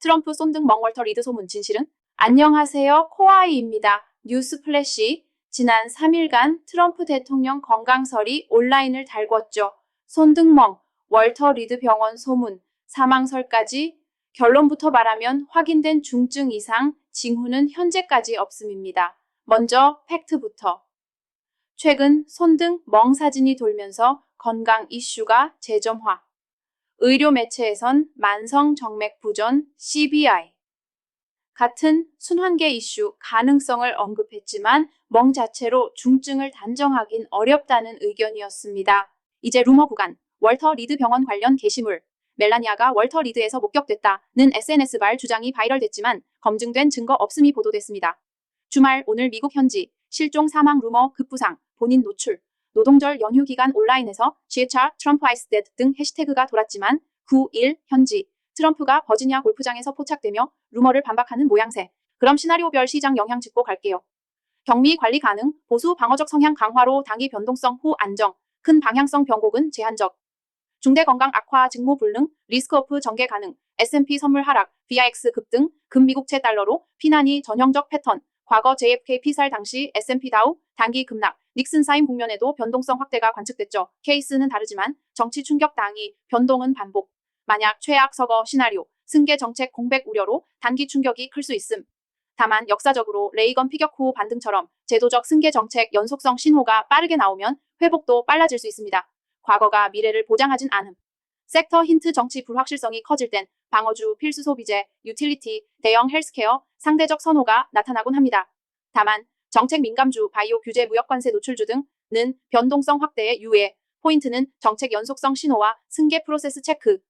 트럼프 손등 멍월터 리드 소문 진실은? 안녕하세요. 코아이입니다. 뉴스 플래시. 지난 3일간 트럼프 대통령 건강설이 온라인을 달궜죠. 손등멍, 월터 리드 병원 소문, 사망설까지 결론부터 말하면 확인된 중증 이상 징후는 현재까지 없음입니다. 먼저 팩트부터. 최근 손등 멍 사진이 돌면서 건강 이슈가 재점화. 의료 매체에선 만성 정맥 부전 CBI 같은 순환계 이슈 가능성을 언급했지만 멍 자체로 중증을 단정하긴 어렵다는 의견이었습니다. 이제 루머 구간 월터 리드 병원 관련 게시물 멜라니아가 월터 리드에서 목격됐다는 SNS발 주장이 바이럴됐지만 검증된 증거 없음이 보도됐습니다. 주말 오늘 미국 현지 실종 사망 루머 급부상 본인 노출 노동절 연휴 기간 온라인에서 GHR 트럼프 아이스 데드 등 해시태그가 돌았지만 9일 현지 트럼프가 버지니아 골프장에서 포착되며 루머를 반박하는 모양새. 그럼 시나리오별 시장 영향 짚고 갈게요. 격리 관리 가능, 보수 방어적 성향 강화로 당기 변동성 후 안정, 큰 방향성 변곡은 제한적. 중대 건강 악화 직무 불능, 리스크 오프 전개 가능, S&P 선물 하락, VIX 급등, 금미국채 달러로 피난이 전형적 패턴. 과거 JFK 피살 당시 S&P 다우 단기 급락, 닉슨 사임 국면에도 변동성 확대가 관측됐죠. 케이스는 다르지만 정치 충격 당이 변동은 반복. 만약 최악 서거 시나리오, 승계 정책 공백 우려로 단기 충격이 클 수 있음. 다만 역사적으로 레이건 피격 후 반등처럼 제도적 승계 정책 연속성 신호가 빠르게 나오면 회복도 빨라질 수 있습니다. 과거가 미래를 보장하진 않음. 섹터 힌트 정치 불확실성이 커질 땐 방어주, 필수 소비재, 유틸리티, 대형 헬스케어, 상대적 선호가 나타나곤 합니다. 다만 정책 민감주, 바이오 규제 무역 관세 노출주 등는 변동성 확대에 유예. 포인트는 정책 연속성 신호와 승계 프로세스 체크,